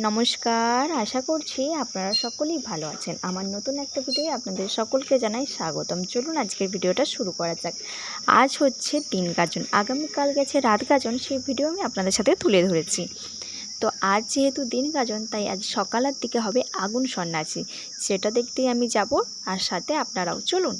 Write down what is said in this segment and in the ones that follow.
নমস্কার, আশা করছি আপনারা সকলেই ভালো আছেন। আমার নতুন একটা ভিডিও আপনাদের সকলকে জানাই স্বাগতম। চলুন আজকের ভিডিওটা শুরু করা যাক। আজ হচ্ছে দিন গাজন। আগামীকাল গেছে রাত গাজন। সেই ভিডিও আমি আপনাদের সাথে তুলে ধরেছি। তো আজ যেহেতু দিন গাজন, তাই আজ সকালের দিকে হবে আগুন সন্ন্যাসী। সেটা দেখতেই আমি যাব। আর সাথে আপনারাও। চলুন।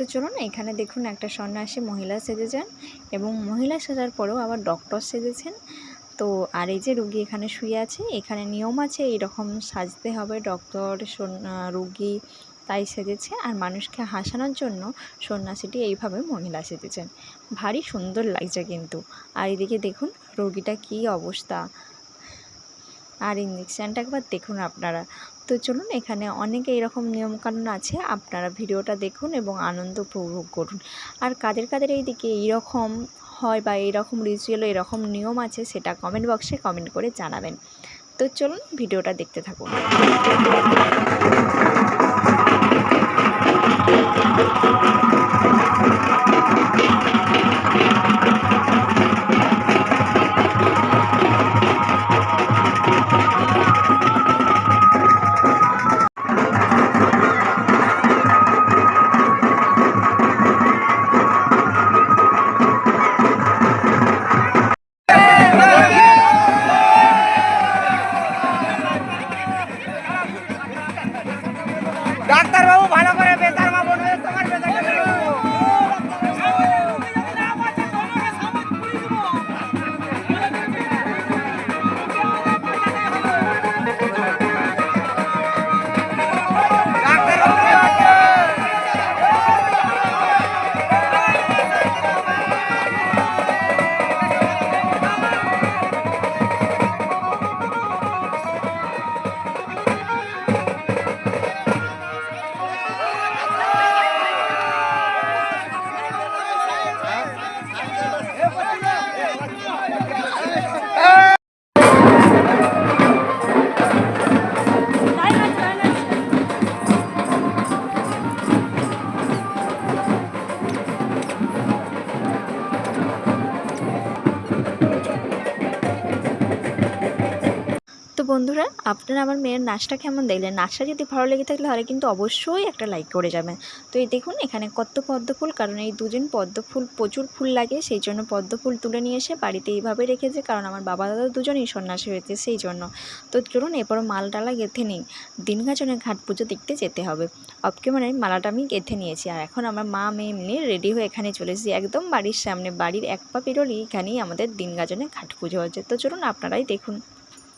তো চলুন এখানে দেখুন একটা সন্ন্যাসী মহিলা সেজেছেন এবং মহিলা সাজার পরেও আবার ডক্টর সেজেছেন। তো আর এই যে রুগী এখানে শুয়ে আছে, এখানে নিয়ম আছে এইরকম সাজতে হবে। ডক্টর রুগী তাই সেজেছে। আর মানুষকে হাসানোর জন্য সন্ন্যাসীটি এইভাবে মহিলা সেজেছেন। ভারী সুন্দর লাগছে কিন্তু। আর এদিকে দেখুন রোগীটা কী অবস্থা। আর ইঞ্জেকশানটা একবার দেখুন আপনারা। তো চলুন, এখানে অনেক এরকম নিয়মকানুন আছে, আপনারা ভিডিওটা দেখুন এবং আনন্দ উপভোগ করুন। আর কাদের কাদের এইদিকে এইরকম হয় বা এইরকম রিচুয়াল এরকম নিয়ম আছে, সেটা কমেন্ট বক্সে কমেন্ট করে জানাবেন। তো চলুন, ভিডিওটা দেখতে থাকুন। ডাক্তার বন্ধুরা, আপনারা আমার মেয়ের নাচটা কেমন দেখলেন? নাচটা যদি ভালো লেগে থাকলে তাহলে কিন্তু অবশ্যই একটা লাইক করে যাবেন। তো এই দেখুন, এখানে কত পদ্ম ফুল, কারণ এই দুজন পদ্ম ফুল, প্রচুর ফুল লাগে, সেই জন্য পদ্ম ফুল তুলে নিয়ে এসে বাড়িতে এইভাবে রেখেছে, কারণ আমার বাবা দাদা দুজনেই সন্ন্যাসী হয়েছে সেই জন্য। তো চলুন এরপরও মালটালা গেঁথে নিই। দিনগাজনের ঘাট পুজো দেখতে যেতে হবে। অপকে মানে মালাটা আমি গেঁথে নিয়েছি, আর এখন আমার মা মেয়ে এমনি রেডি হয়ে এখানে চলে এসেছি। একদম বাড়ির সামনে, বাড়ির এক পা পেরোলেই এখানেই আমাদের দিনগাজনের ঘাট পুজো হচ্ছে। তো চলুন, আপনারাই দেখুন।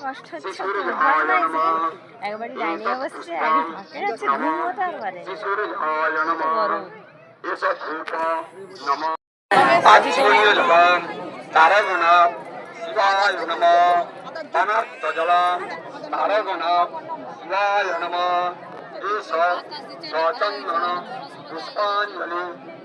কষ্ট হচ্ছে অভ্যাস নাই যে একবারই ডাইনিংয়ে বসছে একই ফাঁকে যাচ্ছে ঘুমোতে পারে না। এত গরম আদিসূর্যজলম তারগণ শিবায় নম অনর্তজলম তারগণ শিবায় নম সচন্দন তারগণ শিবায় নম সচন্দন পুষ্পাঞ্জলি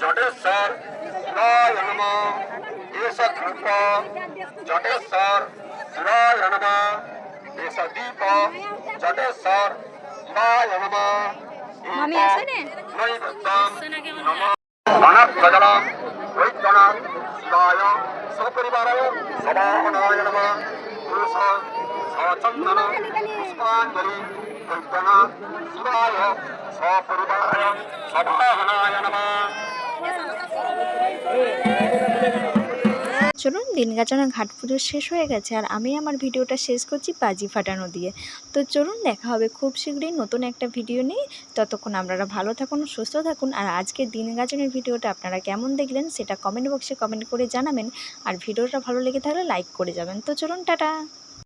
শিবায় নম এষ ধূপ জটেশ্বর শিবায় নম এষ দীপ জটেশ্বর শিবায় নম নৈবেদ্যম নম অনাথজলম বৈদ্যনাথ শিবায় সপরিবারায় সবাহনায় নম পুরুষ সচন্দন পুষ্পাঞ্জলি বৈদ্যনাথ শিবায় সপরিবারায় সবাহনায় নম চলুন দিন গাছানো ঘাট পুজো শেষ হয়ে গেছে আর আমি আমার ভিডিওটা শেষ করছি বাজি ফাটানো দিয়ে। তো চলুন, দেখা হবে খুব শীঘ্রই নতুন একটা ভিডিও নিয়ে। ততক্ষণ আপনারা ভালো থাকুন, সুস্থ থাকুন আর আজকের দিন গাছনের ভিডিওটা আপনারা কেমন দেখলেন সেটা কমেন্ট বক্সে কমেন্ট করে জানাবেন। আর ভিডিওটা ভালো লেগে থাকলে লাইক করে যাবেন। তো চলুন, টাটা।